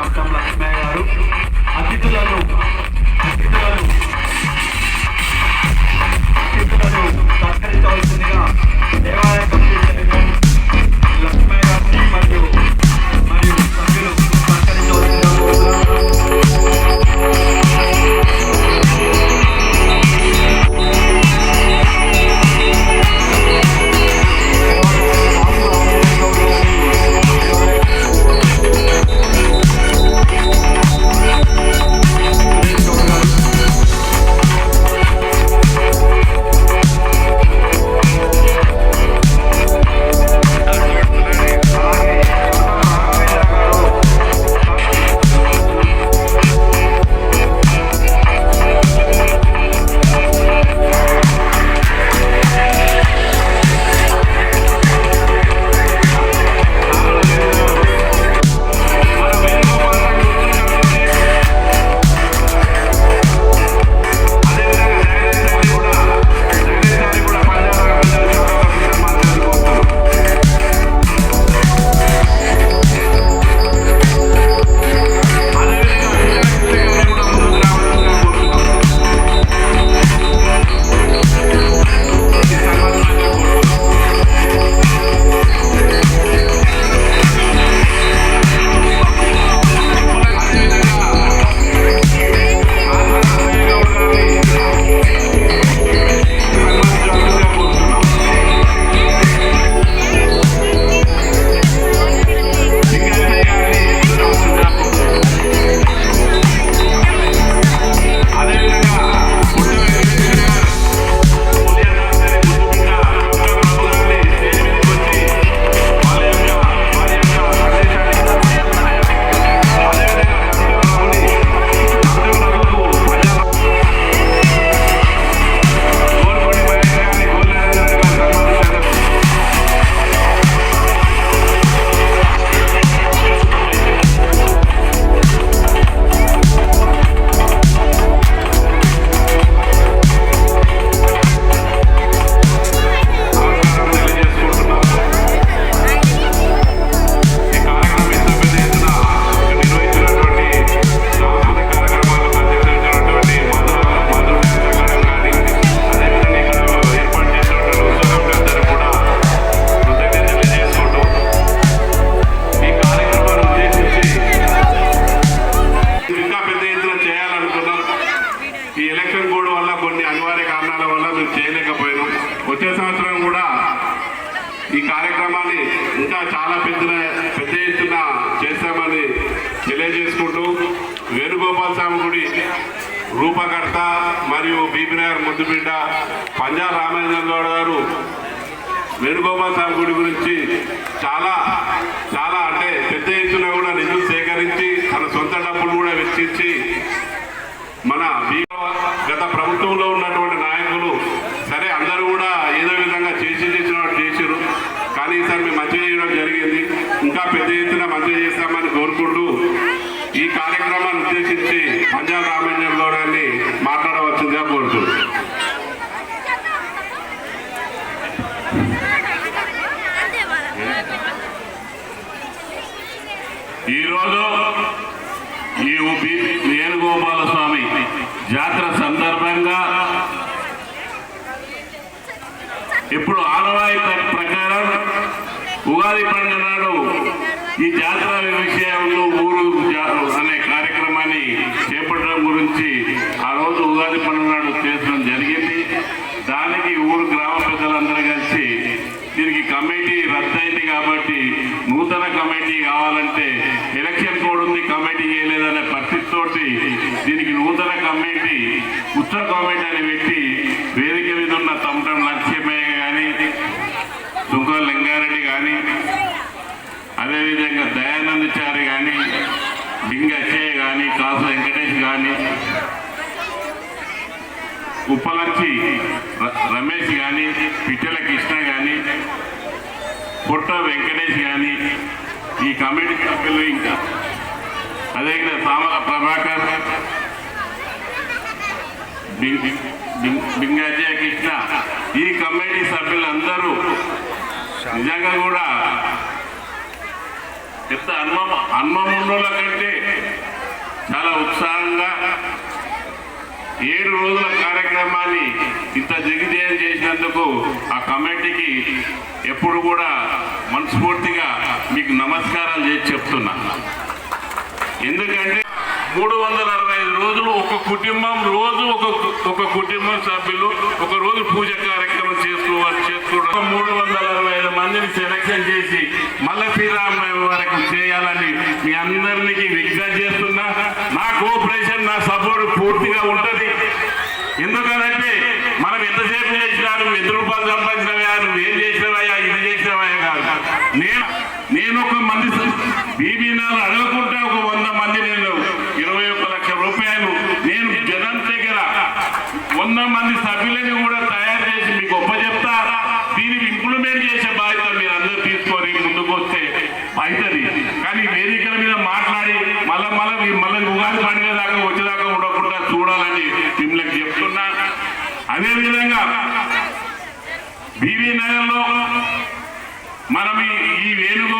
పక్కన లక్ష్మయ్య గారు అతిథులను అతిథులను అతిథులను సత్కరించవలసిందిగా దేవాలయ మరియు బీబీనగర్ పంజాబ్ రామేంద్ర గౌడ్ గారు వేణుగోపాల్ స్వామి గుడి గురించి చాలా చాలా అంటే పెద్ద ఎత్తున కూడా నిధులు సేకరించి తన సొంత డబ్బులు కూడా వెచ్చించి మన బీ- గత ప్రభుత్వంలో ఉన్నటువంటి నాయకులు సరే అందరూ కూడా ఏదో విధంగా చేసి చేసిన వాళ్ళు చేసారు కానీ ఈసారి మేము మంచి చేయడం జరిగింది ఇంకా పెద్ద ఎత్తున మంచి చేస్తామని కోరుకుంటూ ఈ కార్యక్రమాన్ని ఉద్దేశించి పంజాబ్ రామేంద్రం గౌడాన్ని మాట్లాడవలసిందిగా కోరుతున్నాను ఈరోజు ఈ ఉపి వేణుగోపాల స్వామి జాతర సందర్భంగా ఇప్పుడు ఆనవాయితీ ప్రకారం ఉగాది పండుగ నాడు ఈ జాతర విషయంలో ఊరు జా- అనే కార్యక్రమాన్ని చేపట్టడం గురించి ఆ రోజు ఉగాది పండుగ నాడు చేసడం జరిగింది దానికి ఊరు గ్రామ పెద్దలందరూ కలిసి దీనికి కమిటీ రద్దయింది కాబట్టి నూతన కమిటీ కావాలంటే ఎలక్షన్ కోడ్ ఉంది కమిటీ చేయలేదనే పరిస్థితితోటి దీనికి నూతన కమిటీ ఉత్తర కమిటీ అని పెట్టి వేదిక మీద ఉన్న తమటం లక్ష్యమయ్య కానీ సుంకో లింగారెడ్డి కానీ అదేవిధంగా దయానందచారి కానీ లింగ అచ్చయ్య కానీ కాసు వెంకటేష్ కానీ ఉప్పలంచి రమేష్ కానీ పిచ్చల కృష్ణ కానీ పుట్ట వెంకటేష్ కానీ ఈ కమిటీ సభ్యులు ఇంకా అదే సామల ప్రభాకర్ లింగాజయ కృష్ణ ఈ కమిటీ సభ్యులందరూ నిజంగా కూడా పెద్ద అన్నం అన్నం కంటే చాలా ఉత్సాహంగా ఏడు రోజుల కార్యక్రమాన్ని ఇంత దిగ్విజయం చేసినందుకు ఆ కమిటీకి ఎప్పుడు కూడా మనస్ఫూర్తిగా మీకు నమస్కారాలు చేసి చెప్తున్నా. ఎందుకంటే మూడు వందల అరవై ఐదు రోజులు ఒక కుటుంబం రోజు ఒక ఒక కుటుంబం సభ్యులు ఒక రోజు పూజ కార్యక్రమం చేసుకోవాలి చేసుకోవడం మూడు వందల అరవై ఐదు మందిని సెలక్షన్ చేసి మల్ల శ్రీరామనవమి వరకు చేయాలని మీ అందరినీ విజ్ఞప్తి చేస్తున్నా. నా కోఆపరేషన్ నా సపోర్ట్ పూర్తిగా ఉంటుంది ఎందుకనంటే మనం ఎంతసేపు చేసినా నువ్వు ఎంత రూపాయలు సంపాదించినవా నువ్వు ఏం చేసినవయ్యా ఇది చేసినవయ్యా కాదు నేను నేను ఒక మంది బీబీనాలు అడగకుంటే ఒక వంద మంది నేను ఇరవై ఒక్క లక్ష రూపాయలు నేను జనం దగ్గర. వంద మంది సభ్యులని కూడా తయారు చేసి మీకు గొప్ప చెప్తా దీన్ని ఇంప్లిమెంట్ చేసే బాధ్యత మీరు అందరూ తీసుకొని ముందుకు వస్తే అవుతుంది కానీ వేదికల మీద మాట్లాడి మళ్ళా మళ్ళీ మళ్ళీ ఉగాది పండుగ దాకా వచ్చేదాకా ఉండకుండా చూడాలని మిమ్మల్ని చెప్తున్నా అదేవిధంగా బీవీ నగర్లో మనం ఈ- ఈ వేణుగో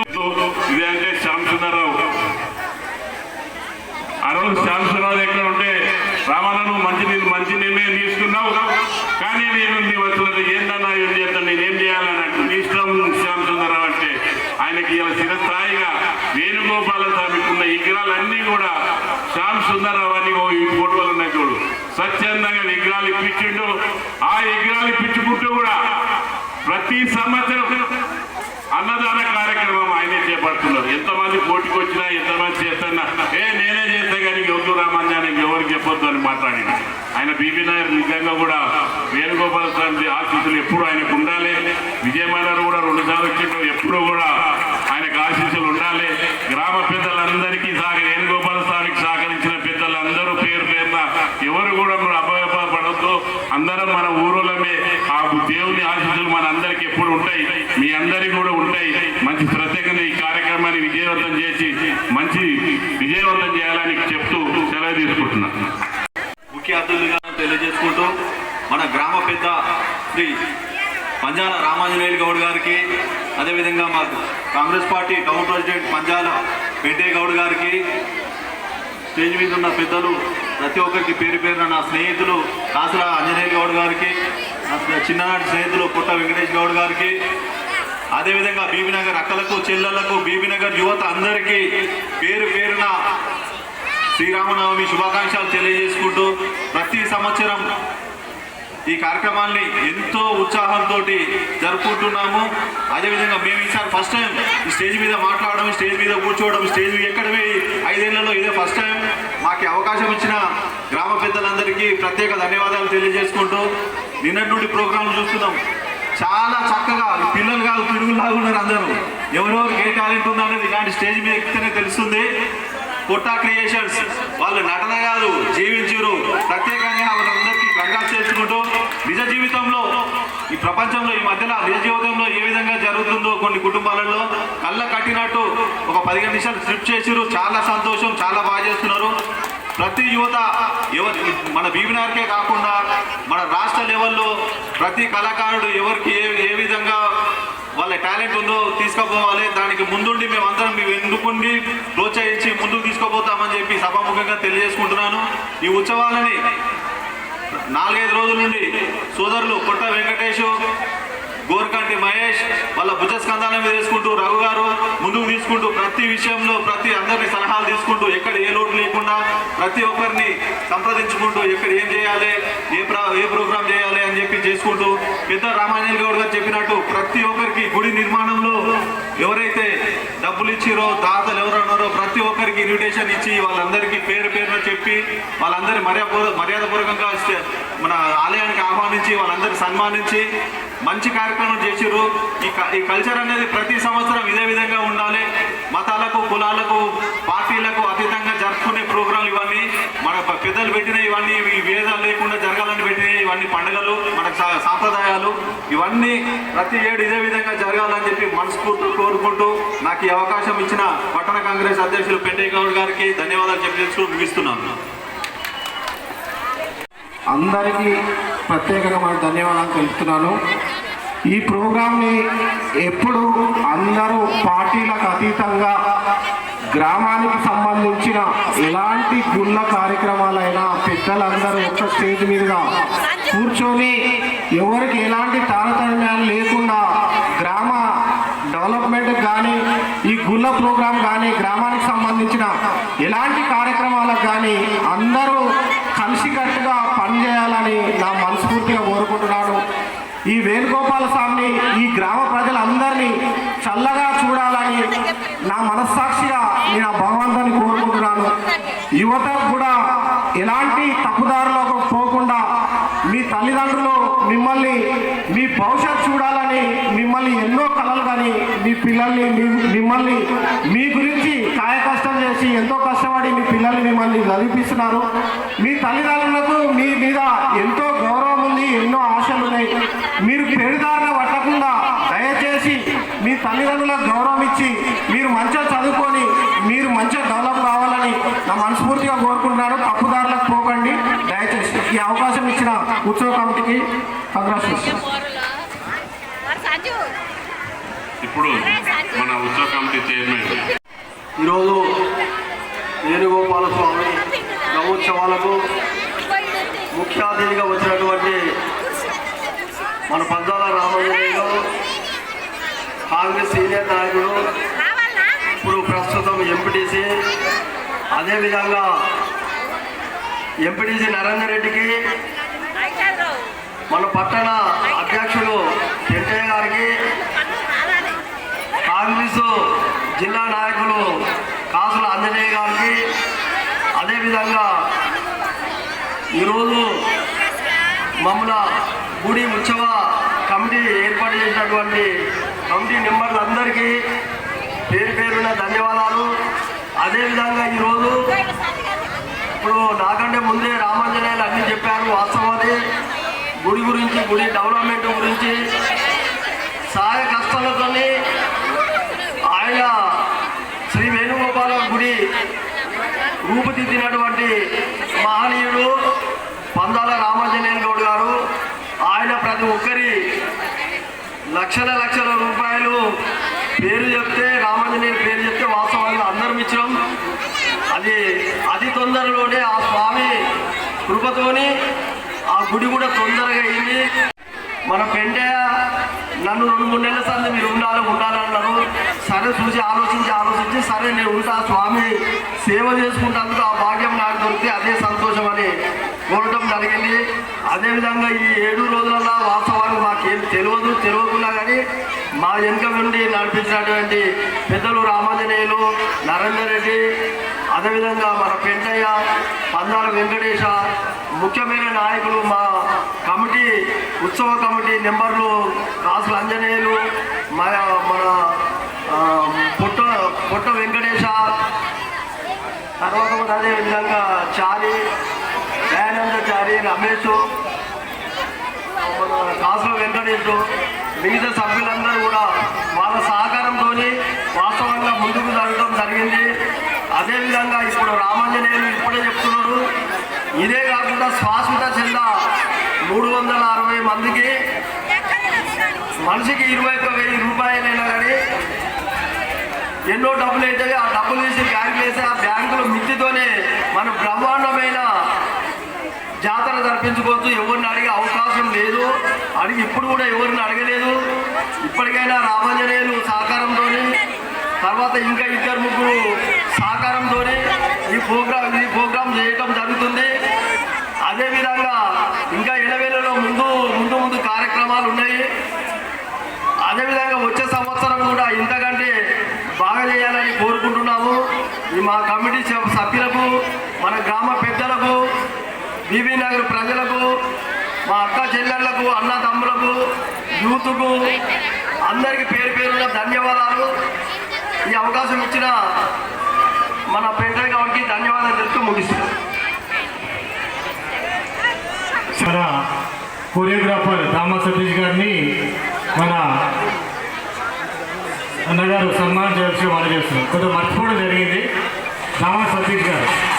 ఇది అంటే శ్యామసుందరరావు ఆ ఎక్కడ ఉంటే రావాలను మంచి ని- మంచి నిర్ణయం తీసుకున్నావు. కానీ నేను నీ వచ్చినది ఏంటన్నా ఏం చేస్తాను? నేనేం చేయాలని అంటే నీ ఇష్టం శ్యామసుందరరావు అంటే ఆయనకి ఇలా చిరస్థాయిగా వేణుగోపాల స్వామికి ఉన్న విగ్రహాలన్నీ కూడా శ్యామ్ సుందరరావు అని ఓ ఈ ఫోటోలు ఉన్నాయి చూడు. స్వచ్ఛందంగా విగ్రహాలు ఇప్పించిండు. ఆ విగ్రహాలు ఇప్పించుకుంటూ కూడా ప్రతి సంవత్సరం అన్నదాన కార్యక్రమం ఆయనే చేపడుతున్నారు. ఎంతమంది పోటీకి వచ్చినా ఎంతమంది చేస్తున్నా ఏ నేనే చేస్తే కానీ ఎవరు రామన్యానికి ఎవరికి చెప్పొద్దు అని మాట్లాడింది ఆయన బీబీ నాయర్ నిజంగా కూడా వేణుగోపాల స్వామి ఆశీస్సులు ఎప్పుడు ఆయనకు ఉండాలి. విజయమానారు కూడా రెండు సార్లు వచ్చిండు ఎప్పుడు కూడా ఆయనకు ఆశీస్సులు ఉండాలి. గ్రామ పెద్దలందరికీ సాగ వేణుగోపాల స్వామికి సహకరించిన పెద్దలందరూ పేరు పేరున ఎవరు కూడా మీరు అపయోగపడద్దు అందరం మన ఊరులమే ఆ దేవుని ఆశీస్సులు మన అందరికి ఎప్పుడు ఉంటాయి. మీ అందరికీ కూడా ఉంటాయి. మంచి శ్రద్ధగా ఈ కార్యక్రమాన్ని విజయవంతం చేసి మంచి విజయవంతం చేయాలని చెప్తూ సెలవు తీసుకుంటున్నాను. ముఖ్య అతిథులుగా తెలియజేసుకుంటూ మన గ్రామ పెద్ద శ్రీ పంజాల రామాంజనేయులు గౌడ్ గారికి అదేవిధంగా మా Congress party town president Panjala Venkayya Goud గారికి స్టేజ్ మీద ఉన్న పెద్దలు ప్రతి ఒక్కరికి పేరు పేరున నా స్నేహితులు కాసుల ఆంజనేయ గౌడ్ గారికి నా చిన్ననాటి స్నేహితులు పుట్ట వెంకటేష్ గౌడ్ గారికి అదేవిధంగా బీబీనగర్ అక్కలకు చెల్లెళ్ళకు బీబీనగర్ యువత అందరికీ పేరు పేరున శ్రీరామనవమి శుభాకాంక్షలు తెలియజేసుకుంటూ ఈ కార్యక్రమాన్ని ఎంతో ఉత్సాహంతో జరుపుకుంటున్నాము. అదేవిధంగా మేము ఈసారి ఫస్ట్ టైం స్టేజ్ మీద మాట్లాడడం స్టేజ్ మీద కూర్చోవడం స్టేజ్ ఎక్కడమే ఐదేళ్ళలో ఇదే ఫస్ట్ టైం మాకు అవకాశం ఇచ్చిన గ్రామ పెద్దలందరికీ ప్రత్యేక ధన్యవాదాలు తెలియజేసుకుంటూ నిన్నటి నుండి ప్రోగ్రాంలు చూస్తున్నాం. చాలా చక్కగా పిల్లలు కాదు పిడుగులాగా ఉన్నారు అందరూ. ఎవరెవరికి ఏ టాలెంట్ ఉందనేది ఇలాంటి స్టేజ్ మీద ఎక్కితేనే తెలుస్తుంది. కొట్టా క్రియేషన్స్ వాళ్ళు నటన కాదు జీవించారు. ప్రత్యేక వాళ్ళందరికీ కంగ్రాట్స్ చేసుకుంటూ నిజ జీవితంలో ఈ ప్రపంచంలో ఈ మధ్యన నిజ జీవితంలో ఏ విధంగా జరుగుతుందో కొన్ని కుటుంబాలలో కళ్ళ కట్టినట్టు ఒక పదిహేను నిమిషాలు స్ట్రిప్ చేసిరు చాలా సంతోషం చాలా బాగా చేస్తున్నారు. ప్రతి యువత ఎవరి మన బీబీనార్కే కాకుండా మన రాష్ట్ర లెవెల్లో ప్రతి కళాకారుడు ఎవరికి ఏ ఏ విధంగా వాళ్ళ టాలెంట్ ఉందో తీసుకుపోవాలి. దానికి ముందుండి మేమందరం మేము ఎన్నుకుండి ప్రోత్సహించి ముందుకు తీసుకుపోతామని చెప్పి సభాముఖంగా తెలియజేసుకుంటున్నాను. ఈ ఉత్సవాలని నాలుగైదు రోజుల నుండి సోదరులు కొట్ట వెంకటేష్ గోర్కంటి మహేష్ వాళ్ళ భుజ స్కంధాల మీద రఘు గారు ముందుకు తీసుకుంటూ ప్రతి విషయంలో ప్రతి అందరిని సలహాలు తీసుకుంటూ ఎక్కడ ఏ లోటు లేకుండా ప్రతి ఒక్కరిని సంప్రదించుకుంటూ ఎక్కడ ఏం చేయాలి ఏ ప్రా ఏ ప్రోగ్రామ్ చేయాలి అని చెప్పి చేసుకుంటూ పెద్ద రామాయణ గౌడ్ గారు చెప్పినట్టు ప్రతి ఒక్కరికి గుడి నిర్మాణంలో ఎవరైతే డబ్బులు ఇచ్చిరో దాతలు ఎవరు ప్రతి ఒక్కరికి ఇన్విటేషన్ ఇచ్చి వాళ్ళందరికీ పేరు పేరున చెప్పి వాళ్ళందరి మర్యాద మర్యాదపూర్వకంగా మన ఆలయానికి ఆహ్వానించి వాళ్ళందరినీ సన్మానించి మంచి కార్యక్రమం చేసిర్రు. ఈ క- ఈ కల్చర్ అనేది ప్రతి సంవత్సరం ఇదే విధంగా ఉండాలి. మతాలకు కులాలకు పార్టీలకు అతీతంగా జరుపుకునే ప్రోగ్రాంలు ఇవన్నీ మన ప- పెద్దలు పెట్టిన ఇవన్నీ ఈ భేదాలు లేకుండా జరగాలని పెట్టిన ఇవన్నీ పండుగలు మన సా- సాంప్రదాయాలు ఇవన్నీ ప్రతి ఏడు ఇదే విధంగా జరగాలని చెప్పి మనస్ఫూర్తి కోరుకుంటూ నాకు ఈ అవకాశం ఇచ్చిన పట్టణ కాంగ్రెస్ అధ్యక్షులు పెంటయ్య గౌడ్ గారికి ధన్యవాదాలు చెప్పేసి ముగిస్తున్నాను. అందరికీ ప్రత్యేకమైన ధన్యవాదాలు తెలుపుతున్నాను. ఈ ప్రోగ్రాంని ఎప్పుడు అందరూ పార్టీలకు అతీతంగా గ్రామానికి సంబంధించిన ఎలాంటి గుళ్ళ కార్యక్రమాలైనా పెద్దలందరూ ఒక్క స్టేజ్ మీదుగా కూర్చొని ఎవరికి ఎలాంటి తారతమ్యాలు లేకుండా గ్రామ డెవలప్మెంట్ కానీ ఈ గుళ్ళ ప్రోగ్రాం కానీ గ్రామానికి సంబంధించిన ఎలాంటి కార్యక్రమాలకు కానీ అందరూ కలిసికట్టుగా పనిచేయాలని నా మనస్ఫూర్తిగా కోరుకుంటున్నాను. ఈ వేణుగోపాల స్వామిని ఈ గ్రామ ప్రజలందరినీ చల్లగా చూడాలని నా మనస్సాక్షిగా నేను ఆ భగవంతుని కోరుకుంటున్నాను. యువత కూడా ఎలాంటి తప్పుదారులకు పోకుండా మీ తల్లిదండ్రులు మిమ్మల్ని మీ భవిష్యత్ చూడాలని మిమ్మల్ని ఎన్నో కళలు కానీ మీ పిల్లల్ని మిమ్మల్ని మీ గురించి కాయ కష్టం చేసి ఎంతో కష్టపడి మీ పిల్లల్ని మిమ్మల్ని చదివిపిస్తున్నారు. మీ తల్లిదండ్రులకు మీ మీద ఎంతో గౌరవం ఉంది ఎన్నో ఆశలు ఉన్నాయి. మీరు పెడుదారిన పట్టకుండా దయచేసి మీ తల్లిదండ్రులకు గౌరవం ఇచ్చి మీరు మంచిగా చదువు మీరు మంచిగా డెవలప్ కావాలని నా మనస్ఫూర్తిగా కోరుకుంటున్నాను. తప్పుదారులకు పోకండి. దయచేసి ఈ అవకాశం ఇచ్చిన ఉత్సవ కమిటీకి కంగ్రాచులేషన్ ఇప్పుడు మన ఉత్సవ కమిటీ చైర్మన్. ఈరోజు వేణుగోపాల స్వామి బ్రహ్మోత్సవాలకు ముఖ్య అతిథిగా వచ్చినటువంటి మన పంచాల రామయ్యలో కాంగ్రెస్ సీనియర్ నాయకుడు ఇప్పుడు ప్రస్తుతం ఎంపీటీసీ అదేవిధంగా ఎంపీటీసీ నరేందర్ రెడ్డికి మన పట్టణ అధ్యక్షులు వెంకయ్య గారికి కాంగ్రెస్ జిల్లా నాయకులు కాసుల ఆంజనేయ గారికి అదేవిధంగా ఈరోజు మమ్మల గుడి ఉత్సవ కమిటీ ఏర్పాటు చేసినటువంటి కమిటీ మెంబర్లందరికీ పేరు పేరున ధన్యవాదాలు. అదేవిధంగా ఈరోజు ఇప్పుడు నాకంటే ముందే రామాంజనేయులు అన్ని చెప్పారు వాస్తవాది గుడి గురించి గుడి డెవలప్మెంట్ గురించి. సహాయ కష్టాలతోని ఆయన శ్రీ వేణుగోపాల గుడి రూపుదిద్దినటువంటి మహనీయుడు పందాల రామాంజనేయ గౌడ్ గారు. ఆయన ప్రతి ఒక్కరి లక్షల లక్షల రూపాయలు పేరు చెప్తే రామాంజనేయ పేరు చెప్తే వాస్తవాన్ని అది అతి తొందరలోనే ఆ స్వామి కృపతోని ఆ గుడి కూడా తొందరగా అయింది. మన పెంటయ్య నన్ను రెండు మూడు నెలల సంది మీరు ఉండాలి ఉండాలన్నారు. సరే చూసి ఆలోచించి ఆలోచించి సరే నేను ఉంటా స్వామి సేవ చేసుకుంటాను ఆ భాగ్యం నాకు దొరికితే అదే సంతోషం అని కోరటం జరిగింది. అదేవిధంగా ఈ ఏడు రోజులలో వాస్తవానికి మాకేం తెలియదు తెలియకున్నా కానీ మా వెనుక నుండి నడిపించినటువంటి పెద్దలు రామాంజనేయులు నరేందర్ రెడ్డి అదేవిధంగా మన పెంటయ్య పందాల వెంకటేశ ముఖ్యమైన నాయకులు మా కమిటీ ఉత్సవ కమిటీ నెంబర్లు రాసుల అంజనేయులు మన మన పుట్ట పుట్ట వెంకటేశ తర్వాత కూడా అదే విధంగా చారి దయానంద చారి రమేష్ మన కాసుల వెంకటేష్ మిగతా సభ్యులందరూ కూడా వాళ్ళ సహకారంతో వాస్తవంగా ముందుకు జరగడం జరిగింది. అదేవిధంగా ఇప్పుడు రామాంజనేయులు ఇప్పుడే చెప్తున్నాడు ఇదే కాకుండా శ్వాసత చెంద మూడు వందల అరవై మందికి మనిషికి ఇరవై ఒక్క వెయ్యి రూపాయలైనా కానీ ఎన్నో డబ్బులు అయితే ఆ డబ్బులు తీసి బ్యాంకులు వేసి ఆ బ్యాంకుల మిత్తితోనే మనం బ్రహ్మాండమైన జాతర జరిపించుకోవచ్చు. ఎవరిని అడిగే అవకాశం లేదు. అడిగి ఇప్పుడు కూడా ఎవరిని అడగలేదు. ఇప్పటికైనా రామాంజనేయులు సహకారంతో తర్వాత ఇంకా ఇద్దరు ముగ్గురు సహకారంతో ఈ ప్రోగ్రామ్ ఈ ప్రోగ్రామ్ చేయటం జరుగుతుంది. అదేవిధంగా ఇంకా ఎనవేలలో ముందు ముందు ముందు కార్యక్రమాలు ఉన్నాయి. అదేవిధంగా వచ్చే సంవత్సరం కూడా ఇంతకంటే బాగా చేయాలని కోరుకుంటున్నాము. ఈ మా కమిటీ సభ్యులకు మన గ్రామ పెద్దలకు బీబీ నగర్ ప్రజలకు మా అక్క చెల్లెళ్ళకు అన్న తమ్ములకు యూత్కు అందరికీ పేరు పేరున ధన్యవాదాలు. ఈ అవకాశం ఇచ్చిన మన పెంటయ్య గారికి ధన్యవాదాలు తెలుపుతూ ముగిస్తున్నాం. మన కొరియోగ్రాఫర్ దామా సతీష్ గారిని మన అన్నగారు సన్మానం చేయాల్సి మనం చేస్తున్నారు. కొంత మర్చిపోవడం జరిగింది. దామా సతీష్ గారు.